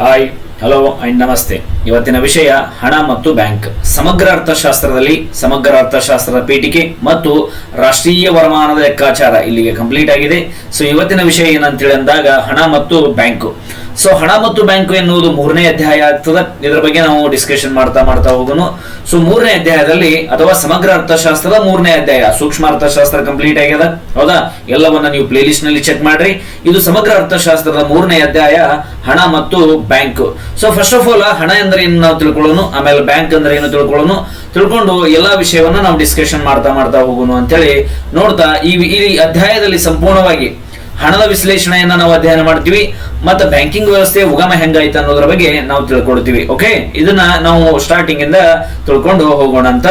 Hi hello and నమస్తే. ಇವತ್ತಿನ ವಿಷಯ ಹಣ ಮತ್ತು ಬ್ಯಾಂಕ್. ಸಮಗ್ರ ಅರ್ಥಶಾಸ್ತ್ರದಲ್ಲಿ ಸಮಗ್ರ ಅರ್ಥಶಾಸ್ತ್ರದ ಪೀಠಿಕೆ ಮತ್ತು ರಾಷ್ಟ್ರೀಯ ವರಮಾನದ ಲೆಕ್ಕಾಚಾರ ಇಲ್ಲಿಗೆ ಕಂಪ್ಲೀಟ್ ಆಗಿದೆ. ಸೊ ಇವತ್ತಿನ ವಿಷಯ ಏನಂತೇಳಿ ಅಂದಾಗ ಹಣ ಮತ್ತು ಬ್ಯಾಂಕು. ಸೊ ಹಣ ಮತ್ತು ಬ್ಯಾಂಕು ಎನ್ನುವುದು ಮೂರನೇ ಅಧ್ಯಾಯ ಆಗ್ತದೆ. ಇದರ ಬಗ್ಗೆ ನಾವು ಡಿಸ್ಕಷನ್ ಮಾಡ್ತಾ ಮಾಡ್ತಾ ಹೋಗೋಣ. ಸೊ ಮೂರನೇ ಅಧ್ಯಾಯದಲ್ಲಿ ಅಥವಾ ಸಮಗ್ರ ಅರ್ಥಶಾಸ್ತ್ರದ ಮೂರನೇ ಅಧ್ಯಾಯ. ಸೂಕ್ಷ್ಮ ಅರ್ಥಶಾಸ್ತ್ರ ಕಂಪ್ಲೀಟ್ ಆಗ್ಯದ. ಹೌದಾ? ಎಲ್ಲವನ್ನ ನೀವು ಪ್ಲೇ ಲಿಸ್ಟ್ನಲ್ಲಿ ಚೆಕ್ ಮಾಡ್ರಿ. ಇದು ಸಮಗ್ರ ಅರ್ಥಶಾಸ್ತ್ರದ ಮೂರನೇ ಅಧ್ಯಾಯ ಹಣ ಮತ್ತು bank. So first of all ಹಣ ಅಂದ್ರೆ ಏನು ನಾವು ತಿಳ್ಕೊಳ್ಳೋನು? ಆಮೇಲೆ ಬ್ಯಾಂಕ್ ಅಂದ್ರೆ ಏನು ತಿಳ್ಕೊಳ್ಳೋನು? ತಿಳ್ಕೊಂಡು ಎಲ್ಲಾ ವಿಷಯವನ್ನ ನಾವು ಡಿಸ್ಕಷನ್ ಮಾಡ್ತಾ ಮಾಡ್ತಾ ಹೋಗೋಣ ಅಂತೇಳಿ ನೋಡ್ತಾ ಈ ಈ ಅಧ್ಯಾಯದಲ್ಲಿ ಸಂಪೂರ್ಣವಾಗಿ ಹಣದ ವಿಶ್ಲೇಷಣೆಯನ್ನ ನಾವು ಅಧ್ಯಯನ ಮಾಡ್ತೀವಿ, ಮತ್ತೆ ಬ್ಯಾಂಕಿಂಗ್ ವ್ಯವಸ್ಥೆ ಉಗಮ ಹೆಂಗಾಯ್ತು ಅನ್ನೋದ್ರ ಬಗ್ಗೆ ನಾವು ತಿಳ್ಕೊಡ್ತೀವಿ ಓಕೆ ಇದನ್ನ ನಾವು ಸ್ಟಾರ್ಟಿಂಗ್ ಇಂದ ತಿಳ್ಕೊಂಡು ಹೋಗೋಣ ಅಂತ.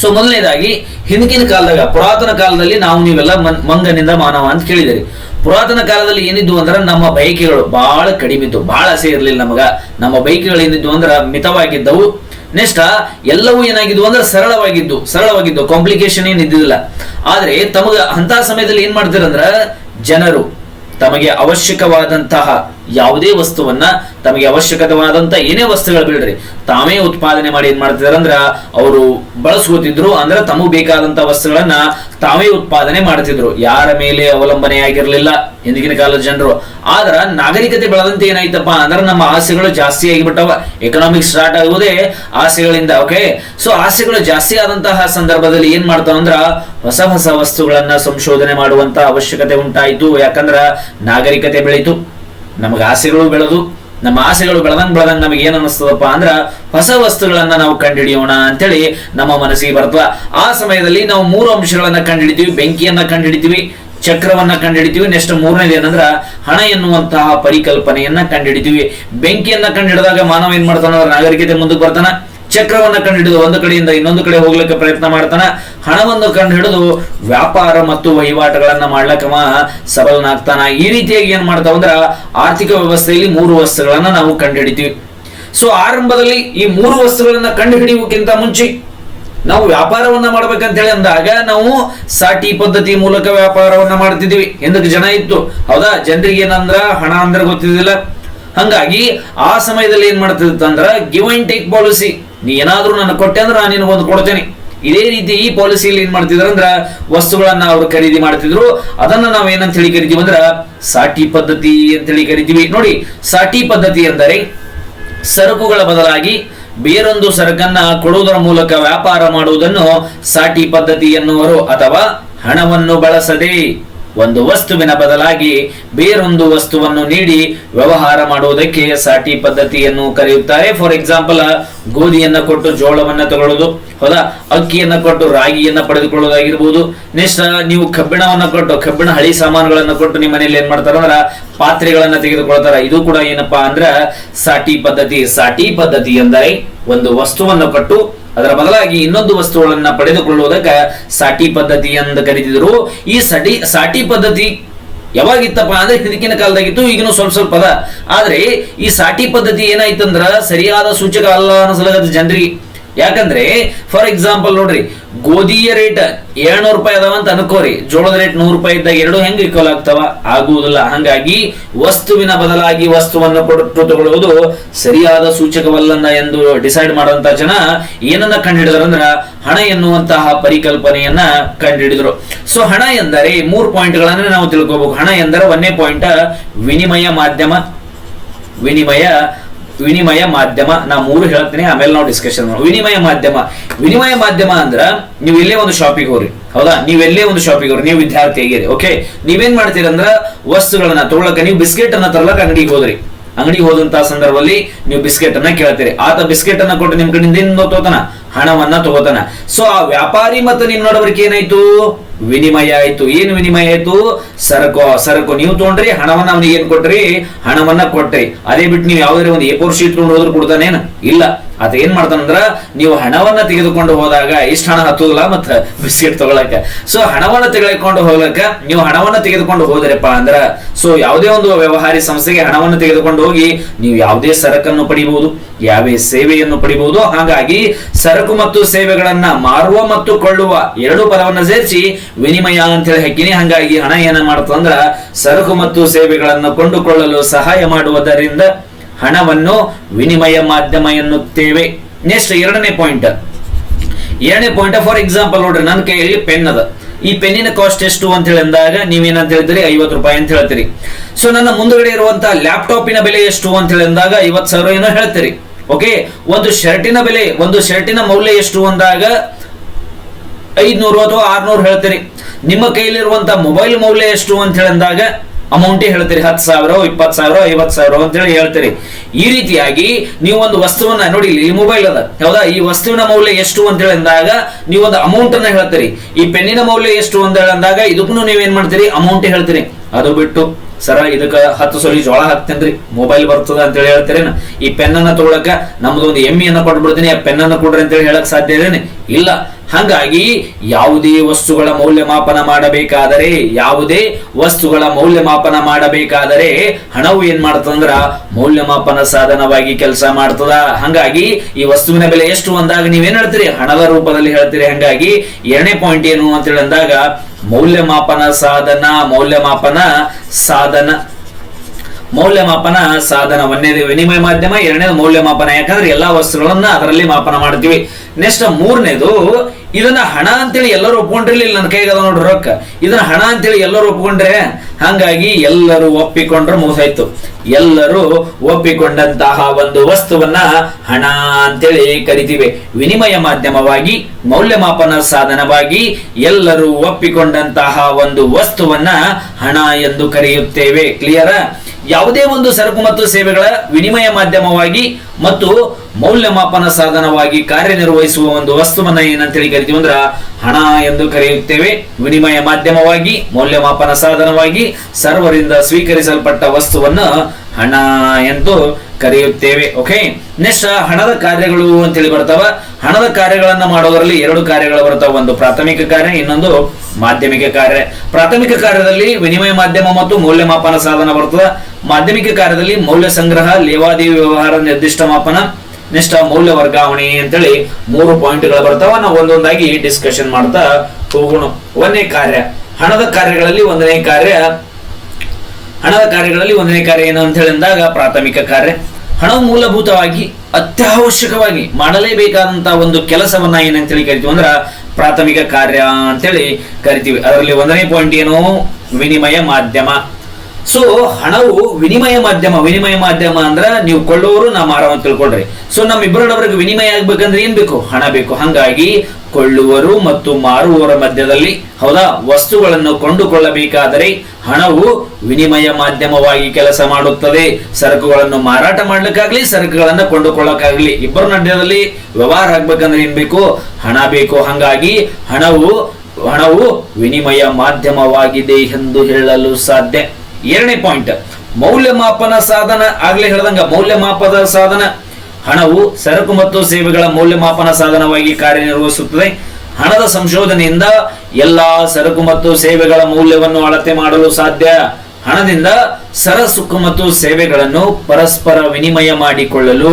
ಸೊ ಮೊದಲನೇದಾಗಿ, ಹಿಂದಿನ ಕಾಲದಾಗ, ಪುರಾತನ ಕಾಲದಲ್ಲಿ ನಾವು ನೀವೆಲ್ಲ ಮಂಗನಿಂದ ಮಾನವ ಅಂತ ಕೇಳಿದಿರಿ ಪುರಾತನ ಕಾಲದಲ್ಲಿ ಏನಿದ್ವು ಅಂದ್ರೆ ನಮ್ಮ ಬಯಕೆಗಳು ಬಹಳ ಕಡಿಮೆ ಇದ್ದವು ಬಹಳ ಆಸೆ ಇರಲಿಲ್ಲ ನಮಗ. ನಮ್ಮ ಬೈಕ್ಗಳು ಏನಿದ್ವು ಅಂದ್ರೆ ಮಿತವಾಗಿದ್ದವು. ನೆಕ್ಸ್ಟ್, ಎಲ್ಲವೂ ಏನಾಗಿದ್ವು ಅಂದ್ರೆ ಸರಳವಾಗಿದ್ದು ಸರಳವಾಗಿದ್ದು ಕಾಂಪ್ಲಿಕೇಶನ್ ಏನಿದ್ದಿಲ್ಲ ಆದ್ರೆ ತಮಗ ಅಂತ ಸಮಯದಲ್ಲಿ ಏನ್ ಮಾಡ್ತಿರಂದ್ರ, ಜನರು ತಮಗೆ ಅವಶ್ಯಕವಾದಂತಹ ಯಾವುದೇ ವಸ್ತುವನ್ನ ತಮಗೆ ಅವಶ್ಯಕತೆವಾದಂತ ಏನೇ ವಸ್ತುಗಳು ಬಿಡ್ರಿ, ತಾವೇ ಉತ್ಪಾದನೆ ಮಾಡಿ ಏನ್ ಮಾಡ್ತಿದಾರೆ ಅಂದ್ರ ಅವರು ಬಳಸ್ಕೋತಿದ್ರು, ಅಂದ್ರೆ ತಮಗೆ ಬೇಕಾದಂತ ವಸ್ತುಗಳನ್ನ ತಾವೇ ಉತ್ಪಾದನೆ ಮಾಡ್ತಿದ್ರು. ಯಾರ ಮೇಲೆ ಅವಲಂಬನೆ ಆಗಿರ್ಲಿಲ್ಲ ಹಿಂದಿನ ಕಾಲದ ಜನರು. ಆದ್ರ ನಾಗರಿಕತೆ ಬೆಳೆದಂತೆ ಏನಾಯ್ತಪ್ಪ ಅಂದ್ರೆ ನಮ್ಮ ಆಸೆಗಳು ಜಾಸ್ತಿ ಆಗಿಬಿಟ್ಟವ. ಎಕನಾಮಿಕ್ ಸ್ಟಾರ್ಟ್ ಆಗುವುದೇ ಆಸೆಗಳಿಂದ ಓಕೆ ಸೊ ಆಸೆಗಳು ಜಾಸ್ತಿ ಆದಂತಹ ಸಂದರ್ಭದಲ್ಲಿ ಏನ್ ಮಾಡ್ತಾವ ಅಂದ್ರ ಹೊಸ ಹೊಸ ವಸ್ತುಗಳನ್ನ ಸಂಶೋಧನೆ ಮಾಡುವಂತ ಅವಶ್ಯಕತೆ ಉಂಟಾಯಿತು. ಯಾಕಂದ್ರ ನಾಗರಿಕತೆ ಬೆಳೀತು. ನಮಗೆ ಆಸೆಗಳು ಬೆಳೆದು, ನಮ್ಮ ಆಸೆಗಳು ಬೆಳೆದಂಗೆ ಬೆಳೆದಂಗೆ ನಮಗೆ ಏನು ಅನಿಸ್ತದಪ್ಪ ಅಂದ್ರೆ ಹೊಸ ವಸ್ತುಗಳನ್ನ ನಾವು ಕಂಡುಹಿಡಿಯೋಣ ಅಂತೇಳಿ ನಮ್ಮ ಮನಸ್ಸಿಗೆ ಬರ್ತದ ಆ ಸಮಯದಲ್ಲಿ ನಾವು ಮೂರು ಅಂಶಗಳನ್ನ ಕಂಡುಹಿಡಿತೀವಿ ಬೆಂಕಿಯನ್ನ ಕಂಡುಹಿಡಿತೀವಿ ಚಕ್ರವನ್ನ ಕಂಡುಹಿಡಿತೀವಿ ನೆಕ್ಸ್ಟ್ ಮೂರನೇದು ಏನಂದ್ರ ಹಣ ಎನ್ನುವಂತಹ ಪರಿಕಲ್ಪನೆಯನ್ನ ಕಂಡುಹಿಡಿತೀವಿ ಬೆಂಕಿಯನ್ನ ಕಂಡುಹಿಡಿದಾಗ ಮಾನವ ಏನ್ ಮಾಡ್ತಾನ, ನಾಗರಿಕತೆ ಮುಂದಕ್ಕೆ ಬರ್ತಾನ. ಚಕ್ರವನ್ನ ಕಂಡುಹಿಡಿದು ಒಂದು ಕಡೆಯಿಂದ ಇನ್ನೊಂದು ಕಡೆ ಹೋಗ್ಲಿಕ್ಕೆ ಪ್ರಯತ್ನ ಮಾಡ್ತಾನ. ಹಣವನ್ನು ಕಂಡುಹಿಡಿದು ವ್ಯಾಪಾರ ಮತ್ತು ವಹಿವಾಟುಗಳನ್ನ ಮಾಡ್ಲಕ್ಕವ ಸಬಲನಾಗ್ತಾನ. ಈ ರೀತಿಯಾಗಿ ಏನ್ ಅಂದ್ರ ಆರ್ಥಿಕ ವ್ಯವಸ್ಥೆಯಲ್ಲಿ ಮೂರು ವಸ್ತುಗಳನ್ನ ನಾವು ಕಂಡುಹಿಡಿತೀವಿ. ಸೊ ಆರಂಭದಲ್ಲಿ ಈ ಮೂರು ವಸ್ತುಗಳನ್ನ ಕಂಡುಹಿಡಿಯುವುದಕ್ಕಿಂತ ಮುಂಚೆ ನಾವು ವ್ಯಾಪಾರವನ್ನ ಮಾಡ್ಬೇಕಂತ ಹೇಳಿ ಅಂದಾಗ ನಾವು ಸಾಟಿ ಪದ್ಧತಿ ಮೂಲಕ ವ್ಯಾಪಾರವನ್ನ ಮಾಡ್ತಿದ್ವಿ ಎಂದಕ್ಕೆ ಜನ ಇತ್ತು? ಹೌದಾ? ಜನರಿಗೆ ಏನಂದ್ರ ಹಣ ಅಂದ್ರೆ ಗೊತ್ತಿದ್ದಿಲ್ಲ. ಹಂಗಾಗಿ ಆ ಸಮಯದಲ್ಲಿ ಏನ್ ಮಾಡ್ತಿತ್ತು ಅಂದ್ರ ಗಿವ್ ಅಂಡ್ ಟೇಕ್ ಪಾಲಿಸಿ. ನೀ ಏನಾದರೂ ನನಗೆ ಕೊಟ್ಟೆ ಅಂದ್ರೆ ನಾನು ನಿನಗೊಂದು ಕೊಡ್ತೇನೆ. ಇದೇ ರೀತಿ ಈ ಪಾಲಿಸಿಯಲ್ಲಿ ಏನ್ ಮಾಡ್ತಿದ್ರು ಅಂದ್ರೆ ವಸ್ತುಗಳನ್ನ ಅವರು ಖರೀದಿ ಮಾಡ್ತಿದ್ರು. ಅದನ್ನ ನಾವು ಏನಂತ ಹೇಳಿ ಕರಿತೀವಿ ಅಂದ್ರ, ಸಾಟಿ ಪದ್ಧತಿ ಅಂತ ಹೇಳಿ ಕರಿತೀವಿ. ನೋಡಿ, ಸಾಟಿ ಪದ್ಧತಿ ಎಂದರೆ, ಸರಕುಗಳ ಬದಲಾಗಿ ಬೇರೊಂದು ಸರಕನ್ನ ಕೊಡುವುದರ ಮೂಲಕ ವ್ಯಾಪಾರ ಮಾಡುವುದನ್ನು ಸಾಟಿ ಪದ್ಧತಿ ಎನ್ನುವರು ಅಥವಾ ಹಣವನ್ನು ಬಳಸದೆ. ಒಂದು ವಸ್ತುವಿನ ಬದಲಾಗಿ ಬೇರೊಂದು ವಸ್ತುವನ್ನು ನೀಡಿ ವ್ಯವಹಾರ ಮಾಡುವುದಕ್ಕೆ ಸಾಟಿ ಪದ್ಧತಿಯನ್ನು ಕರೆಯುತ್ತಾರೆ. ಫಾರ್ ಎಕ್ಸಾಂಪಲ್ ಗೋಧಿಯನ್ನ ಕೊಟ್ಟು ಜೋಳವನ್ನ ತಗೊಳ್ಳೋದು ಹೌದಾ? ಅಕ್ಕಿಯನ್ನ ಕೊಟ್ಟು ರಾಗಿಯನ್ನ ಪಡೆದುಕೊಳ್ಳೋದಾಗಿರ್ಬೋದು ನೆಕ್ಸ್ಟ್ ನೀವು ಕಬ್ಬಿಣವನ್ನ ಕೊಟ್ಟು, ಕಬ್ಬಿಣ ಹಳಿ ಸಾಮಾನುಗಳನ್ನು ಕೊಟ್ಟು ನಿಮ್ಮ ಮನೆಯಲ್ಲಿ ಏನ್ ಮಾಡ್ತಾರ ಅಂದ್ರ ಪಾತ್ರೆಗಳನ್ನ ತೆಗೆದುಕೊಳ್ತಾರ. ಇದು ಕೂಡ ಏನಪ್ಪಾ ಅಂದ್ರ ಸಾಟಿ ಪದ್ಧತಿ. ಸಾಟಿ ಪದ್ಧತಿ ಎಂದರೆ ಒಂದು ವಸ್ತುವನ್ನು ಕೊಟ್ಟು ಅದರ ಬದಲಾಗಿ ಇನ್ನೊಂದು ವಸ್ತುಗಳನ್ನ ಪಡೆದುಕೊಳ್ಳುವುದಕ್ಕೆ ಸಾಟಿ ಪದ್ಧತಿ ಎಂದು ಕರೀತಿದ್ರು. ಈ ಸಟಿ, ಸಾಟಿ ಪದ್ಧತಿ ಯಾವಾಗಿತ್ತಪ್ಪ ಅಂದ್ರೆ ಹಿಂದಿನ ಕಾಲದಾಗಿತ್ತು ಈಗಿನ ಸ್ವಲ್ಪ ಸ್ವಲ್ಪ ಅದ ಆದ್ರೆ ಈ ಸಾಟಿ ಪದ್ಧತಿ ಏನಾಯ್ತಂದ್ರ, ಸರಿಯಾದ ಸೂಚಕ ಅಲ್ಲ ಅನ್ಸಲಗದ ಜನರಿಗೆ ಯಾಕಂದ್ರೆ ಫಾರ್ ಎಕ್ಸಾಂಪಲ್ ನೋಡ್ರಿ, ಗೋಧಿಯ ರೇಟ್ ಏಳ್ನೂರು ರೂಪಾಯಿ ಅದಾವ ಅಂತ ಅನ್ಕೋರಿ. ಜೋಳದ ರೇಟ್ ನೂರು ರೂಪಾಯಿ ಇದ್ದಾಗ ಎರಡು ಹೆಂಗ್ ಈಕ್ವಲ್ ಆಗ್ತಾವ? ಆಗುವುದಿಲ್ಲ. ಹಂಗಾಗಿ ವಸ್ತುವಿನ ಬದಲಾಗಿ ವಸ್ತುವನ್ನು ಕೊಟ್ಟು ತಗೊಳ್ಳುವುದು ಸರಿಯಾದ ಸೂಚಕವಲ್ಲನ್ನ ಎಂದು ಡಿಸೈಡ್ ಮಾಡುವಂತ ಜನ ಏನನ್ನ ಕಂಡುಹಿಡಿದ್ರಂದ್ರ ಹಣ ಎನ್ನುವಂತಹ ಪರಿಕಲ್ಪನೆಯನ್ನ ಕಂಡುಹಿಡಿದ್ರು. ಸೊ ಹಣ ಎಂದರೆ ಮೂರು ಪಾಯಿಂಟ್ಗಳನ್ನ ನಾವು ತಿಳ್ಕೋಬೇಕು. ಹಣ ಎಂದರೆ ಒಂದೇ ಪಾಯಿಂಟ್ ವಿನಿಮಯ ಮಾಧ್ಯಮ, ವಿನಿಮಯ ವಿನಿಮಯ ಮಾಧ್ಯಮ, ನಾ ಮೂರು ಹೇಳ್ತೀನಿ, ಆಮೇಲೆ ನಾವು ಡಿಸ್ಕಷನ್ ಮಾಡೋಣ. ವಿನಿಮಯ ಮಾಧ್ಯಮ. ವಿನಿಮಯ ಮಾಧ್ಯಮ ಅಂದ್ರ ನೀವು ಎಲ್ಲೇ ಒಂದು ಶಾಪಿಗೆ ಹೋಗ್ರಿ. ಹೌದಾ? ನೀವು ಎಲ್ಲೇ ಒಂದು ಶಾಪಿಗೆ ಹೋಗ್ರಿ. ನೀವು ವಿದ್ಯಾರ್ಥಿ ಆಗಿರಿ. ಓಕೆ ನೀವೇನ್ ಮಾಡ್ತೀರಂದ್ರ ವಸ್ತುಗಳನ್ನ ತಗೊಳಕ ನೀವು ಬಿಸ್ಕೆಟ್ ಅನ್ನ ತರ್ಲಕ್ ಅಂಗಡಿಗೆ ಹೋದ್ರಿ. ಅಂಗಡಿಗೆ ಹೋದಂತ ಸಂದರ್ಭದಲ್ಲಿ ನೀವು ಬಿಸ್ಕೆಟ್ ಅನ್ನ ಕೇಳ್ತೀರಿ. ಆತ ಬಿಸ್ಕೆಟ್ ಅನ್ನ ಕೊಟ್ಟು ನಿಮ್ ಕಡೆಯಿಂದ ಏನ್ ತಗೋತಾನ ಹಣವನ್ನ ತಗೋತಾನ. ಸೊ ಆ ವ್ಯಾಪಾರಿ ಮತ್ತು ನಿಮ್ ನಡವಳಿಕೆ ಏನಾಯ್ತು? ವಿನಿಮಯ ಆಯ್ತು. ಏನು ವಿನಿಮಯ ಆಯ್ತು? ಸರಕು ಸರಕು. ನೀವು ತೊಗೊಂಡ್ರಿ, ಹಣವನ್ನ ಅವನಿಗೆ ಏನ್ ಕೊಟ್ರಿ? ಹಣವನ್ನ ಕೊಟ್ರಿ. ಅದೇ ಬಿಟ್ಟು ನೀವು ಯಾವ್ದಾರ ಒಂದು ಫೋರ್ ಶೀಟ್ ತೊಗೊಂಡು ಹೋದ್ರು ಕೊಡ್ತಾನೇನ ಇಲ್ಲ. ಆತ ಏನ್ ಮಾಡ್ತಾನಂದ್ರ ನೀವು ಹಣವನ್ನ ತೆಗೆದುಕೊಂಡು ಹೋದಾಗ, ಇಷ್ಟ ಹಣ ಹತ್ತೋದಿಲ್ಲ ಮತ್ತ ಬಿಸ್ಕೆಟ್ ತಗೊಳಕ ಸೊ ಹಣವನ್ನ ತೆಗೆದುಕೊಂಡು ಹೋಗ್ಲಕ್ಕ, ನೀವು ಹಣವನ್ನ ತೆಗೆದುಕೊಂಡು ಹೋದ್ರಪ್ಪ ಅಂದ್ರ ಸೊ ಯಾವುದೇ ಒಂದು ವ್ಯವಹಾರಿ ಸಂಸ್ಥೆಗೆ ಹಣವನ್ನು ತೆಗೆದುಕೊಂಡು ಹೋಗಿ, ನೀವು ಯಾವುದೇ ಸರಕನ್ನು ಪಡಿಬಹುದು ಯಾವೇ ಸೇವೆಯನ್ನು ಪಡಿಬಹುದು ಹಾಗಾಗಿ, ಸರಕು ಮತ್ತು ಸೇವೆಗಳನ್ನ ಮಾರುವ ಮತ್ತು ಕೊಳ್ಳುವ ಎರಡು ಪದವನ್ನ ಸೇರಿಸಿ ವಿನಿಮಯ ಅಂತ ಹೇಳಿ ಹಾಕಿನಿ ಹಂಗಾಗಿ ಹಣ ಏನ ಮಾಡ್ತಂದ್ರ ಸರಕು ಮತ್ತು ಸೇವೆಗಳನ್ನು ಕೊಂಡುಕೊಳ್ಳಲು ಸಹಾಯ ಮಾಡುವುದರಿಂದ ಹಣವನ್ನು ವಿನಿಮಯ ಮಾಧ್ಯಮ ಎನ್ನುತ್ತೇವೆ. ನೆಕ್ಸ್ಟ್ ಎರಡನೇ ಪಾಯಿಂಟ್ ಎರಡನೇ ಪಾಯಿಂಟ್ ಫಾರ್ ಎಕ್ಸಾಂಪಲ್ ನೋಡ್ರಿ, ನನ್ನ ಕೈಯಲ್ಲಿ ಪೆನ್ ಅದ. ಈ ಪೆನ್ನಿನ ಕಾಸ್ಟ್ ಎಷ್ಟು ಅಂತ ಹೇಳಿ ಅಂದಾಗ ನೀವೇನಂತ ಹೇಳಿದ್ರಿ, ಐವತ್ತು ರೂಪಾಯಿ ಅಂತ ಹೇಳ್ತೀರಿ. ಸೊ ನನ್ನ ಮುಂದುಗಡೆ ಇರುವಂತಹ ಲ್ಯಾಪ್ಟಾಪಿನ ಬೆಲೆ ಎಷ್ಟು ಅಂತ ಹೇಳಿ ಅಂದಾಗ ಐವತ್ತು ಸಾವಿರ ಏನೋ ಹೇಳ್ತೀರಿ. ಓಕೆ ಒಂದು ಶರ್ಟಿನ ಬೆಲೆ, ಒಂದು ಶರ್ಟಿನ ಮೌಲ್ಯ ಎಷ್ಟು ಅಂದಾಗ ಐದ್ನೂರು ಅಥವಾ ಆರ್ನೂರು ಹೇಳ್ತೀರಿ. ನಿಮ್ಮ ಕೈಲಿರುವಂತ ಮೊಬೈಲ್ ಮೌಲ್ಯ ಎಷ್ಟು ಅಂತ ಹೇಳಿದಾಗ ಅಮೌಂಟ್ ಹೇಳ್ತೀರಿ. ಹತ್ತು ಸಾವಿರ, ಇಪ್ಪತ್ತು ಸಾವಿರ, ಐವತ್ತು ಸಾವಿರ ಅಂತ ಹೇಳಿ ಹೇಳ್ತೀರಿ. ಈ ರೀತಿಯಾಗಿ ನೀವು ಒಂದು ವಸ್ತುವನ್ನ ನೋಡಿ, ಇಲ್ಲಿ ಮೊಬೈಲ್ ಅದ. ಹೌದಾ? ಈ ವಸ್ತುವಿನ ಮೌಲ್ಯ ಎಷ್ಟು ಅಂತ ಹೇಳಿ ಅಂದಾಗ ನೀವು ಒಂದು ಅಮೌಂಟ್ ಅನ್ನ ಹೇಳ್ತೀರಿ. ಈ ಪೆನ್ನಿನ ಮೌಲ್ಯ ಎಷ್ಟು ಅಂತ ಅಂದಾಗ ಇದಕ್ಕೂ ನೀವೇನ್ ಮಾಡ್ತೀರಿ? ಅಮೌಂಟ್ ಹೇಳ್ತೀರಿ. ಅದು ಬಿಟ್ಟು, ಸರ, ಇದಕ್ಕ ಹತ್ತು ಸೊಲಿ ಜೋಳ ಹಾಕ್ತೇನ್ರಿ. ಮೊಬೈಲ್ ಬರ್ತದ ಅಂತ ಹೇಳಿ ಹೇಳ್ತೀರೇನ? ಈ ಪೆನ್ ಅನ್ನ ತಗೊಳಕ ಒಂದು ಎಮ್ಮಿಯನ್ನ ಕೊಟ್ಬಿಡ್ತೀನಿ. ಆ ಪೆನ್ ಅನ್ನ ಕೊಡ್ರಿ ಅಂತ ಹೇಳಿ ಹೇಳಕ್ ಸಾಧ್ಯ ಇದೇನೆ ಇಲ್ಲ. ಹಾಗಾಗಿ ಯಾವುದೇ ವಸ್ತುಗಳ ಮೌಲ್ಯಮಾಪನ ಮಾಡಬೇಕಾದರೆ, ಯಾವುದೇ ವಸ್ತುಗಳ ಮೌಲ್ಯಮಾಪನ ಮಾಡಬೇಕಾದರೆ ಹಣವು ಏನ್ ಮಾಡ್ತಂದ್ರ ಮೌಲ್ಯಮಾಪನ ಸಾಧನವಾಗಿ ಕೆಲಸ ಮಾಡ್ತದ. ಹಂಗಾಗಿ ಈ ವಸ್ತುವಿನ ಬೆಲೆ ಎಷ್ಟು ಅಂದಾಗ ನೀವೇನ್ ಹೇಳ್ತೀರಿ? ಹಣದ ರೂಪದಲ್ಲಿ ಹೇಳ್ತೀರಿ. ಹಂಗಾಗಿ ಎರಡನೇ ಪಾಯಿಂಟ್ ಏನು ಅಂತ ಅಂದಾಗ ಮೌಲ್ಯಮಾಪನ ಸಾಧನ ಮೌಲ್ಯಮಾಪನ ಸಾಧನ. ಮೌಲ್ಯಮಾಪನ ಸಾಧನ. ಒಂದನೇದು ವಿನಿಮಯ ಮಾಧ್ಯಮ, ಎರಡನೇದು ಮೌಲ್ಯಮಾಪನ. ಯಾಕಂದ್ರೆ ಎಲ್ಲಾ ವಸ್ತುಗಳನ್ನ ಅದರಲ್ಲಿ ಮಾಪನ ಮಾಡ್ತೀವಿ. ನೆಕ್ಸ್ಟ್ ಮೂರನೇದು, ಇದನ್ನ ಹಣ ಅಂತೇಳಿ ಎಲ್ಲರೂ ಒಪ್ಕೊಂಡಿರ್ಲಿಲ್ಲ. ನನ್ನ ಕೈಗೆ ಅದ ನೋಡ್ರಿ ರೊಕ್ಕ. ಇದನ್ನ ಹಣ ಅಂತೇಳಿ ಎಲ್ಲರೂ ಒಪ್ಕೊಂಡ್ರೆ, ಹಂಗಾಗಿ ಎಲ್ಲರೂ ಒಪ್ಪಿಕೊಂಡ್ರೆ ಮುಗಿಸಾಯ್ತು ಎಲ್ಲರೂ ಒಪ್ಪಿಕೊಂಡಂತಹ ಒಂದು ವಸ್ತುವನ್ನ ಹಣ ಅಂತೇಳಿ ಕರಿತೀವಿ. ವಿನಿಮಯ ಮಾಧ್ಯಮವಾಗಿ, ಮೌಲ್ಯಮಾಪನ ಸಾಧನವಾಗಿ ಎಲ್ಲರೂ ಒಪ್ಪಿಕೊಂಡಂತಹ ಒಂದು ವಸ್ತುವನ್ನ ಹಣ ಎಂದು ಕರೆಯುತ್ತೇವೆ. ಕ್ಲಿಯರ್ ಯಾವುದೇ ಒಂದು ಸರಕು ಮತ್ತು ಸೇವೆಗಳ ವಿನಿಮಯ ಮಾಧ್ಯಮವಾಗಿ ಮತ್ತು ಮೌಲ್ಯಮಾಪನ ಸಾಧನವಾಗಿ ಕಾರ್ಯನಿರ್ವಹಿಸುವ ಒಂದು ವಸ್ತುವನ್ನ ಏನಂತೇಳಿ ಕರಿತೀವಿ ಅಂದ್ರ ಹಣ ಎಂದು ಕರೆಯುತ್ತೇವೆ. ವಿನಿಮಯ ಮಾಧ್ಯಮವಾಗಿ, ಮೌಲ್ಯಮಾಪನ ಸಾಧನವಾಗಿ, ಸರ್ವರಿಂದ ಸ್ವೀಕರಿಸಲ್ಪಟ್ಟ ವಸ್ತುವನ್ನು ಹಣ ಎಂದು ಕರೆಯುತ್ತೇವೆ. ಓಕೆ ನೆಕ್ಸ್ಟ್, ಹಣದ ಕಾರ್ಯಗಳು ಅಂತೇಳಿ ಬರ್ತಾವ. ಹಣದ ಕಾರ್ಯಗಳನ್ನ ಮಾಡೋದರಲ್ಲಿ ಎರಡು ಕಾರ್ಯಗಳು ಬರ್ತಾವೆ. ಒಂದು ಪ್ರಾಥಮಿಕ ಕಾರ್ಯ, ಇನ್ನೊಂದು ಮಾಧ್ಯಮಿಕ ಕಾರ್ಯ. ಪ್ರಾಥಮಿಕ ಕಾರ್ಯದಲ್ಲಿ ವಿನಿಮಯ ಮಾಧ್ಯಮ ಮತ್ತು ಮೌಲ್ಯಮಾಪನ ಸಾಧನ ಬರ್ತದ. ಮಾಧ್ಯಮಿಕ ಕಾರ್ಯದಲ್ಲಿ ಮೌಲ್ಯ ಸಂಗ್ರಹ, ಲೇವಾದೇವಿ ವ್ಯವಹಾರ, ನಿರ್ದಿಷ್ಟ ಮಾಪನ ನೆಕ್ಸ್ಟ್ ಮೌಲ್ಯ ವರ್ಗಾವಣೆ ಅಂತೇಳಿ ಮೂರು ಪಾಯಿಂಟ್ಗಳು ಬರ್ತಾವ. ನಾವು ಒಂದೊಂದಾಗಿ ಡಿಸ್ಕಷನ್ ಮಾಡ್ತಾ ಹೋಗೋಣ. ಒಂದನೇ ಕಾರ್ಯ, ಹಣದ ಕಾರ್ಯಗಳಲ್ಲಿ ಒಂದನೇ ಕಾರ್ಯ. ಹಣದ ಕಾರ್ಯಗಳಲ್ಲಿ ಒಂದನೇ ಕಾರ್ಯ ಏನು ಅಂತ ಹೇಳಿದಾಗ ಪ್ರಾಥಮಿಕ ಕಾರ್ಯ. ಹಣವು ಮೂಲಭೂತವಾಗಿ ಅತ್ಯವಶ್ಯಕವಾಗಿ ಮಾಡಲೇಬೇಕಾದಂತಹ ಒಂದು ಕೆಲಸವನ್ನ ಏನಂತೇಳಿ ಕರಿತೀವಿ ಅಂದ್ರ ಪ್ರಾಥಮಿಕ ಕಾರ್ಯ ಅಂತೇಳಿ ಕರಿತೀವಿ. ಅದರಲ್ಲಿ ಒಂದನೇ ಪಾಯಿಂಟ್ ಏನು? ವಿನಿಮಯ ಮಾಧ್ಯಮ. ಸೊ ಹಣವು ವಿನಿಮಯ ಮಾಧ್ಯಮ ವಿನಿಮಯ ಮಾಧ್ಯಮ ಅಂದ್ರ ನೀವು ಕೊಳ್ಳೋರು, ನಾ ಅಂತ ತಿಳ್ಕೊಳ್ರಿ ಸೊ ನಮ್ಮಿಬ್ಬರವರೆಗೆ ವಿನಿಮಯ ಆಗ್ಬೇಕಂದ್ರೆ ಏನ್ ಬೇಕು? ಹಣ ಬೇಕು. ಹಂಗಾಗಿ ಕೊಳ್ಳುವರು ಮತ್ತು ಮಾರುವವರ ಮಧ್ಯದಲ್ಲಿ, ಹೌದಾ? ವಸ್ತುಗಳನ್ನು ಕೊಂಡುಕೊಳ್ಳಬೇಕಾದರೆ ಹಣವು ವಿನಿಮಯ ಮಾಧ್ಯಮವಾಗಿ ಕೆಲಸ ಮಾಡುತ್ತದೆ. ಸರಕುಗಳನ್ನು ಮಾರಾಟ ಮಾಡ್ಲಿಕ್ಕಾಗ್ಲಿ, ಸರಕುಗಳನ್ನು ಕೊಂಡುಕೊಳ್ಳಕ್ಕಾಗ್ಲಿ. ಇಬ್ಬರ ಮಧ್ಯದಲ್ಲಿ ವ್ಯವಹಾರ ಆಗ್ಬೇಕಂದ್ರೆ ಏನ್ ಬೇಕು? ಹಣ ಬೇಕು. ಹಂಗಾಗಿ ಹಣವು ಹಣವು ವಿನಿಮಯ ಮಾಧ್ಯಮವಾಗಿದೆ ಎಂದು ಹೇಳಲು ಸಾಧ್ಯ. ಎರಡನೇ ಪಾಯಿಂಟ್, ಮೌಲ್ಯಮಾಪನ ಸಾಧನ ಆಗ್ಲೇ ಹೇಳ್ದಂಗ ಮೌಲ್ಯಮಾಪದ ಸಾಧನ. ಹಣವು ಸರಕು ಮತ್ತು ಸೇವೆಗಳ ಮೌಲ್ಯಮಾಪನ ಸಾಧನವಾಗಿ ಕಾರ್ಯನಿರ್ವಹಿಸುತ್ತದೆ. ಹಣದ ಸಂಶೋಧನೆಯಿಂದ ಎಲ್ಲಾ ಸರಕು ಮತ್ತು ಸೇವೆಗಳ ಮೌಲ್ಯವನ್ನು ಅಳತೆ ಮಾಡಲು ಸಾಧ್ಯ. ಹಣದಿಂದ ಸರಸುಖ ಮತ್ತು ಸೇವೆಗಳನ್ನು ಪರಸ್ಪರ ವಿನಿಮಯ ಮಾಡಿಕೊಳ್ಳಲು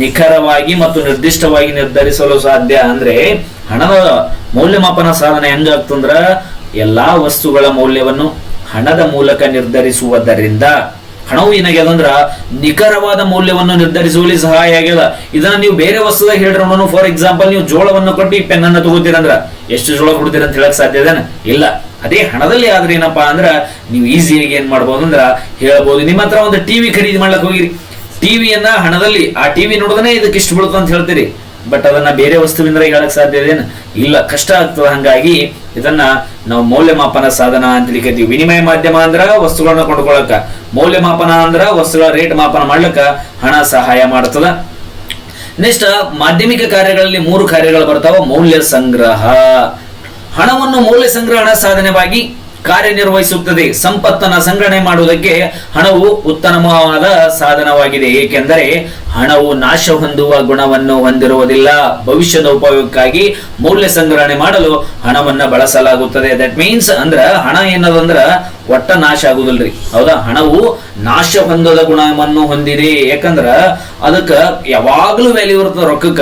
ನಿಖರವಾಗಿ ಮತ್ತು ನಿರ್ದಿಷ್ಟವಾಗಿ ನಿರ್ಧರಿಸಲು ಸಾಧ್ಯ. ಅಂದ್ರೆ ಹಣದ ಮೌಲ್ಯಮಾಪನ ಸಾಧನ ಹೆಂಗಾಗ್ತಂದ್ರ, ಎಲ್ಲಾ ವಸ್ತುಗಳ ಮೌಲ್ಯವನ್ನು ಹಣದ ಮೂಲಕ ನಿರ್ಧರಿಸುವುದರಿಂದ ಹಣವು ಏನಾಗ್ಯದ ಅಂದ್ರ ನಿಖರವಾದ ಮೌಲ್ಯವನ್ನು ನಿರ್ಧರಿಸುವಲ್ಲಿ ಸಹಾಯ ಆಗ್ಯದ. ಇದನ್ನ ನೀವು ಬೇರೆ ವಸ್ತುದಾಗ ಹೇಳ್ರ ಫಾರ್ ಎಕ್ಸಾಂಪಲ್ ನೀವು ಜೋಳವನ್ನು ಕೊಟ್ಟು ಈ ಪೆನ್ ಅನ್ನು ತಗೋತೀರಂದ್ರ, ಎಷ್ಟು ಜೋಳ ಕೊಡ್ತೀರ ಅಂತ ಹೇಳಕ್ ಸಾಧ್ಯ ಇದೇನ ಇಲ್ಲ. ಅದೇ ಹಣದಲ್ಲಿ ಆದ್ರೆ ಏನಪ್ಪಾ ಅಂದ್ರ, ನೀವು ಈಸಿಯಾಗಿ ಏನ್ ಮಾಡ್ಬೋದು ಅಂದ್ರ, ಹೇಳ್ಬೋದು. ನಿಮ್ಮ ಹತ್ರ ಒಂದು ಟಿವಿ ಖರೀದಿ ಮಾಡ್ಲಕ್ ಹೋಗಿರಿ. ಟಿವಿಯನ್ನ ಹಣದಲ್ಲಿ, ಆ ಟಿವಿ ನೋಡಿದ್ರೆ ಇದಕ್ಕೆ ಇಷ್ಟು ಬೀಳುತ್ತೆ ಅಂತ ಹೇಳ್ತೀರಿ. ಬಟ್ ಅದನ್ನ ಬೇರೆ ವಸ್ತುವಿಂದ ಹೇಳಕ್ ಸಾಧ್ಯ ಇದೇನು ಇಲ್ಲ, ಕಷ್ಟ ಆಗ್ತದ ಹಂಗಾಗಿ ಇದನ್ನ ನಾವು ಮೌಲ್ಯಮಾಪನ ಸಾಧನ ಅಂತ ಕರಿತೀವಿ ವಿನಿಮಯ ಮಾಧ್ಯಮ ಅಂದ್ರ ವಸ್ತುಗಳನ್ನ ಕೊಂಡ್ಕೊಳಕ. ಮೌಲ್ಯಮಾಪನ ಅಂದ್ರ ವಸ್ತುಗಳ ರೇಟ್ ಮಾಪನ ಮಾಡ್ಲಕ್ಕ ಹಣ ಸಹಾಯ ಮಾಡ್ತದ. ನೆಕ್ಸ್ಟ್ ಮಾಧ್ಯಮಿಕ ಕಾರ್ಯಗಳಲ್ಲಿ ಮೂರು ಕಾರ್ಯಗಳು ಬರ್ತಾವ. ಮೌಲ್ಯ ಸಂಗ್ರಹ. ಹಣವನ್ನು ಮೌಲ್ಯ ಸಂಗ್ರಹಣ ಸಾಧನವಾಗಿ ಕಾರ್ಯನಿರ್ವಹಿಸುತ್ತದೆ. ಸಂಪತ್ತನ್ನ ಸಂಗ್ರಹಣೆ ಮಾಡುವುದಕ್ಕೆ ಹಣವು ಉತ್ತಮವಾದ ಸಾಧನವಾಗಿದೆ. ಏಕೆಂದರೆ ಹಣವು ನಾಶ ಹೊಂದುವ ಗುಣವನ್ನು ಹೊಂದಿರುವುದಿಲ್ಲ. ಭವಿಷ್ಯದ ಉಪಯೋಗಕ್ಕಾಗಿ ಮೌಲ್ಯ ಸಂಗ್ರಹಣೆ ಮಾಡಲು ಹಣವನ್ನ ಬಳಸಲಾಗುತ್ತದೆ. ದಟ್ ಮೀನ್ಸ್ ಅಂದ್ರ ಹಣ ಏನದಂದ್ರ ಒಟ್ಟ ನಾಶ ಆಗುದಿಲ್ರಿ. ಹೌದಾ? ಹಣವು ನಾಶ ಹೊಂದದ ಗುಣವನ್ನು ಹೊಂದಿದೆ. ಯಾಕಂದ್ರ ಅದಕ್ಕ ಯಾವಾಗ್ಲೂ ವ್ಯಾಲ್ಯೂ ಇರ್ತದ ರೊಕ್ಕಕ್ಕ.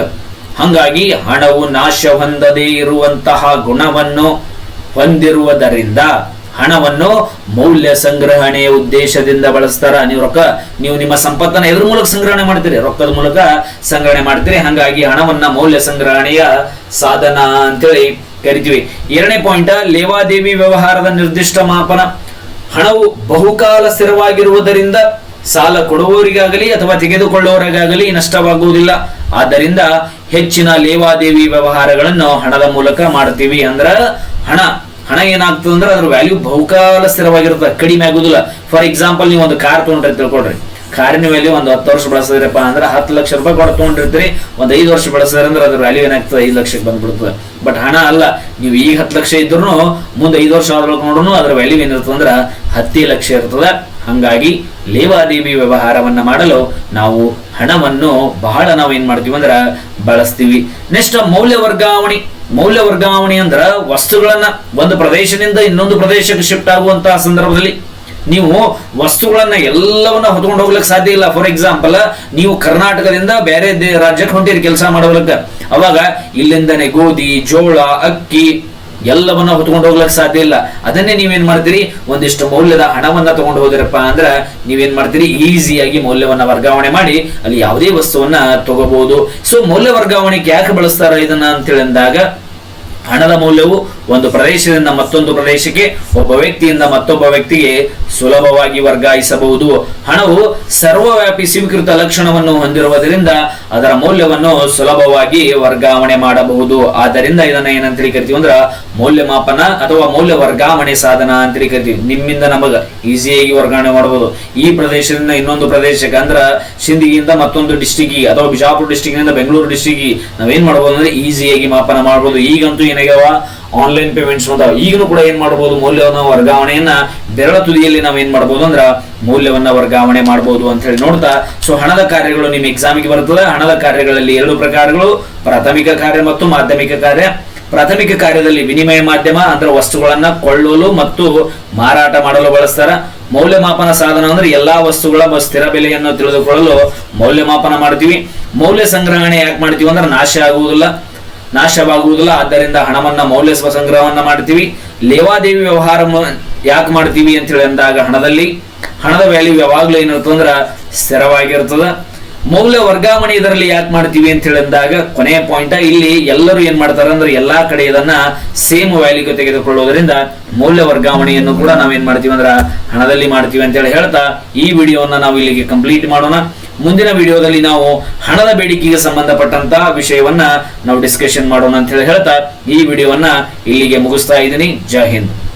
ಹಂಗಾಗಿ ಹಣವು ನಾಶ ಹೊಂದದೇ ಇರುವಂತಹ ಗುಣವನ್ನು ಹೊಂದಿರುವುದರಿಂದ ಹಣವನ್ನು ಮೌಲ್ಯ ಸಂಗ್ರಹಣೆಯ ಉದ್ದೇಶದಿಂದ ಬಳಸ್ತಾರ. ನೀವು ರೊಕ್ಕ, ನೀವು ನಿಮ್ಮ ಸಂಪತ್ತನ್ನ ಎದ್ರ ಮೂಲಕ ಸಂಗ್ರಹಣೆ ಮಾಡ್ತೀರಿ? ರೊಕ್ಕದ ಮೂಲಕ ಸಂಗ್ರಹಣೆ ಮಾಡ್ತೀರಿ. ಹಾಗಾಗಿ ಹಣವನ್ನ ಮೌಲ್ಯ ಸಂಗ್ರಹಣೆಯ ಸಾಧನ ಅಂತೇಳಿ ಕರಿತೀವಿ. ಎರಡನೇ ಪಾಯಿಂಟ್, ಲೇವಾದೇವಿ ವ್ಯವಹಾರದ ನಿರ್ದಿಷ್ಟ ಮಾಪನ. ಹಣವು ಬಹುಕಾಲ ಸ್ಥಿರವಾಗಿರುವುದರಿಂದ ಸಾಲ ಕೊಡುವವರಿಗಾಗಲಿ ಅಥವಾ ತೆಗೆದುಕೊಳ್ಳುವವರಿಗಾಗಲಿ ನಷ್ಟವಾಗುವುದಿಲ್ಲ. ಆದ್ದರಿಂದ ಹೆಚ್ಚಿನ ಲೇವಾದೇವಿ ವ್ಯವಹಾರಗಳನ್ನು ಹಣದ ಮೂಲಕ ಮಾಡ್ತೀವಿ ಅಂದ್ರ ಹಣ ಹಣ ಏನಾಗ್ತದೆ ಅಂದ್ರೆ ಅದ್ರ ವ್ಯಾಲ್ಯೂ ಬಹುಕಾಲ ಸ್ಥಿರವಾಗಿರುತ್ತೆ, ಕಡಿಮೆ ಆಗುದಿಲ್ಲ. ಫಾರ್ ಎಕ್ಸಾಂಪಲ್ ನೀವು ಒಂದು ಕಾರ್ ತೊಗೊಂಡ್ರೆ ತಿಳ್ಕೊಳ್ರಿ. ಕಾರಿನ ವ್ಯಾಲ್ಯೂ ಒಂದು ಹತ್ತು ವರ್ಷ ಬಳಸಿದ್ರಪ್ಪ ಅಂದ್ರೆ ಹತ್ತು ಲಕ್ಷ ರೂಪಾಯಿ ಕೊಡ ತಗೊಂಡಿರ್ತೀರಿ, ಒಂದು ಐದು ವರ್ಷ ಬಳಸಿದ್ರೆ ಅಂದ್ರೆ ಅದ್ರ ವ್ಯಾಲ್ಯೂ ಏನಾಗ್ತದೆ, ಐದು ಲಕ್ಷಕ್ಕೆ ಬಂದ್ಬಿಡ್ತದೆ. ಬಟ್ ಹಣ ಅಲ್ಲ, ನೀವು ಈಗ ಹತ್ತು ಲಕ್ಷ ಇದ್ರು ಮುಂದೆ ಐದು ವರ್ಷ ಆದ್ರೂ ನೋಡ್ರು ಅದ್ರ ವ್ಯಾಲ್ಯೂ ಏನಿರ್ತದೆ ಅಂದ್ರೆ ಹತ್ತೇ ಲಕ್ಷ ಇರ್ತದೆ. ಹಂಗಾಗಿ ಲೇವಾದೇವಿ ವ್ಯವಹಾರವನ್ನ ಮಾಡಲು ನಾವು ಹಣವನ್ನು ಬಹಳ ನಾವು ಏನ್ ಮಾಡ್ತೀವಿ ಅಂದ್ರೆ ಬಳಸ್ತೀವಿ. ನೆಕ್ಸ್ಟ್ ಮೌಲ್ಯ ವರ್ಗಾವಣೆ ಮೌಲ್ಯ ವರ್ಗಾವಣೆ ಅಂದ್ರ ವಸ್ತುಗಳನ್ನ ಒಂದು ಪ್ರದೇಶದಿಂದ ಇನ್ನೊಂದು ಪ್ರದೇಶಕ್ಕೆ ಶಿಫ್ಟ್ ಆಗುವಂತಹ ಸಂದರ್ಭದಲ್ಲಿ ನೀವು ವಸ್ತುಗಳನ್ನ ಎಲ್ಲವನ್ನ ಹೊತ್ಕೊಂಡು ಹೋಗ್ಲಿಕ್ಕೆ ಸಾಧ್ಯ ಇಲ್ಲ. ಫಾರ್ ಎಕ್ಸಾಂಪಲ್ ನೀವು ಕರ್ನಾಟಕದಿಂದ ಬೇರೆ ರಾಜ್ಯಕ್ಕೆ ಹೊಂಟಿರಿ ಕೆಲಸ ಮಾಡೋದಕ್ಕೆ. ಅವಾಗ ಇಲ್ಲಿಂದನೇ ಗೋಧಿ, ಜೋಳ, ಅಕ್ಕಿ ಎಲ್ಲವನ್ನ ಹೊತ್ಕೊಂಡು ಹೋಗ್ಲಕ್ ಸಾಧ್ಯ ಇಲ್ಲ. ಅದನ್ನೇ ನೀವೇನ್ ಮಾಡ್ತೀರಿ? ಒಂದಿಷ್ಟು ಮೌಲ್ಯದ ಹಣವನ್ನ ತಗೊಂಡು ಹೋದಿರಪ್ಪ ಅಂದ್ರ ನೀವೇನ್ ಮಾಡ್ತೀರಿ? ಈಸಿಯಾಗಿ ಮೌಲ್ಯವನ್ನ ವರ್ಗಾವಣೆ ಮಾಡಿ ಅಲ್ಲಿ ಯಾವುದೇ ವಸ್ತುವನ್ನ ತಗೋಬಹುದು ಸೊ ಮೌಲ್ಯ ವರ್ಗಾವಣೆಗೆ ಯಾಕೆ ಬಳಸ್ತಾರ ಇದನ್ನ ಅಂತೇಳಿ ಅಂದಾಗ ಹಣದ ಮೌಲ್ಯವು ಒಂದು ಪ್ರದೇಶದಿಂದ ಮತ್ತೊಂದು ಪ್ರದೇಶಕ್ಕೆ ಒಬ್ಬ ವ್ಯಕ್ತಿಯಿಂದ ಮತ್ತೊಬ್ಬ ವ್ಯಕ್ತಿಗೆ ಸುಲಭವಾಗಿ ವರ್ಗಾಯಿಸಬಹುದು. ಹಣವು ಸರ್ವವ್ಯಾಪಿ ಸ್ವೀಕೃತ ಲಕ್ಷಣವನ್ನು ಹೊಂದಿರುವುದರಿಂದ ಅದರ ಮೌಲ್ಯವನ್ನು ಸುಲಭವಾಗಿ ವರ್ಗಾವಣೆ ಮಾಡಬಹುದು. ಆದ್ದರಿಂದ ಇದನ್ನ ಏನಂತ ಕರಿತೀವಿ ಅಂದ್ರ ಮೌಲ್ಯಮಾಪನ ಅಥವಾ ಮೌಲ್ಯ ವರ್ಗಾವಣೆ ಸಾಧನ ಅಂತ ಕರಿತೀವಿ. ನಿಮ್ಮಿಂದ ನಮಗ ಈಸಿಯಾಗಿ ವರ್ಗಾವಣೆ ಮಾಡಬಹುದು. ಈ ಪ್ರದೇಶದಿಂದ ಇನ್ನೊಂದು ಪ್ರದೇಶಕ್ಕೆ ಅಂದ್ರ ಸಿಂದಗಿಯಿಂದ ಮತ್ತೊಂದು ಡಿಸ್ಟಿಕ್ಗೆ ಅಥವಾ ಬಿಜಾಪುರ ಡಿಸ್ಟಿಕ್ನಿಂದ ಬೆಂಗಳೂರು ಡಿಸ್ಟಿಕ್ ನಾವೇನ್ ಮಾಡಬಹುದು ಅಂದ್ರೆ ಈಸಿಯಾಗಿ ಮಾಪನ ಮಾಡಬಹುದು. ಈಗಂತೂ ಏನಾಗ್ಯಾವ? ಆನ್ಲೈನ್ ಪೇಮೆಂಟ್ಸ್ ಅಂತ ಈಗಲೂ ಕೂಡ ಏನ್ ಮಾಡಬಹುದು ಮೌಲ್ಯವನ್ನು ವರ್ಗಾವಣೆಯನ್ನ ಬೆರಳ ತುದಿಯಲ್ಲಿ ನಾವು ಏನ್ ಮಾಡಬಹುದು ಅಂದ್ರ ಮೌಲ್ಯವನ್ನ ವರ್ಗಾವಣೆ ಮಾಡಬಹುದು ಅಂತ ಹೇಳಿ ನೋಡ್ತಾ ಸೊ ಹಣದ ಕಾರ್ಯಗಳು ನಿಮ್ಮ ಎಕ್ಸಾಮಿಗೆ ಬರ್ತದೆ ಹಣದ ಕಾರ್ಯಗಳಲ್ಲಿ ಎರಡು ಪ್ರಕಾರಗಳು, ಪ್ರಾಥಮಿಕ ಕಾರ್ಯ ಮತ್ತು ಮಾಧ್ಯಮಿಕ ಕಾರ್ಯ. ಪ್ರಾಥಮಿಕ ಕಾರ್ಯದಲ್ಲಿ ವಿನಿಮಯ ಮಾಧ್ಯಮ, ಅಂದ್ರೆ ವಸ್ತುಗಳನ್ನ ಕೊಳ್ಳಲು ಮತ್ತು ಮಾರಾಟ ಮಾಡಲು ಬಳಸ್ತಾರ. ಮೌಲ್ಯಮಾಪನ ಸಾಧನ ಅಂದ್ರೆ ಎಲ್ಲಾ ವಸ್ತುಗಳ ಸ್ಥಿರ ಬೆಲೆಯನ್ನು ತಿಳಿದುಕೊಳ್ಳಲು ಮೌಲ್ಯಮಾಪನ ಮಾಡ್ತೀವಿ. ಮೌಲ್ಯ ಸಂಗ್ರಹಣೆ ಯಾಕೆ ಮಾಡ್ತೀವಿ ಅಂದ್ರೆ ನಾಶ ಆಗುವುದಿಲ್ಲ. ನಾಶವಾಗುವುದಿಲ್ಲ. ಆದ್ದರಿಂದ ಹಣವನ್ನ ಮೌಲ್ಯ ಸ್ವ ಸಂಗ್ರಹವನ್ನ ಮಾಡ್ತೀವಿ. ಲೇವಾದೇವಿ ವ್ಯವಹಾರ ಯಾಕೆ ಮಾಡ್ತೀವಿ ಅಂತ ಹೇಳಿ ಅಂದಾಗ ಹಣದಲ್ಲಿ, ಹಣದ ವ್ಯಾಲ್ಯೂ ಯಾವಾಗ್ಲೂ ಏನಿರ್ತದೆ ಅಂದ್ರ ಸ್ಥಿರವಾಗಿರ್ತದ. ಮೌಲ್ಯ ವರ್ಗಾವಣೆ ಇದರಲ್ಲಿ ಯಾಕೆ ಮಾಡ್ತೀವಿ ಅಂತ ಹೇಳಿ ಅಂದಾಗ ಕೊನೆಯ ಪಾಯಿಂಟ್ ಇಲ್ಲಿ ಎಲ್ಲರೂ ಏನ್ ಮಾಡ್ತಾರೆ ಅಂದ್ರೆ ಎಲ್ಲಾ ಕಡೆ ಇದನ್ನ ಸೇಮ್ ವ್ಯಾಲ್ಯೂಗೆ ತೆಗೆದುಕೊಳ್ಳುವುದರಿಂದ ಮೌಲ್ಯ ವರ್ಗಾವಣೆಯನ್ನು ಕೂಡ ನಾವೇನ್ ಮಾಡ್ತೀವಿ ಅಂದ್ರ ಹಣದಲ್ಲಿ ಮಾಡ್ತೀವಿ ಅಂತ ಹೇಳಿ ಹೇಳ್ತಾ ಈ ವಿಡಿಯೋವನ್ನ ನಾವು ಇಲ್ಲಿಗೆ ಕಂಪ್ಲೀಟ್ ಮಾಡೋಣ. ಮುಂದಿನ ವಿಡಿಯೋದಲ್ಲಿ ನಾವು ಹಣದ ಬೇಡಿಕೆಗೆ ಸಂಬಂಧಪಟ್ಟಂತಹ ವಿಷಯವನ್ನ ನಾವು ಡಿಸ್ಕಷನ್ ಮಾಡೋಣ ಅಂತ ಹೇಳಿ ಹೇಳ್ತಾ ಈ ವಿಡಿಯೋವನ್ನ ಇಲ್ಲಿಗೆ ಮುಗಿಸ್ತಾ ಇದ್ದೀನಿ. ಜೈ ಹಿಂದ್.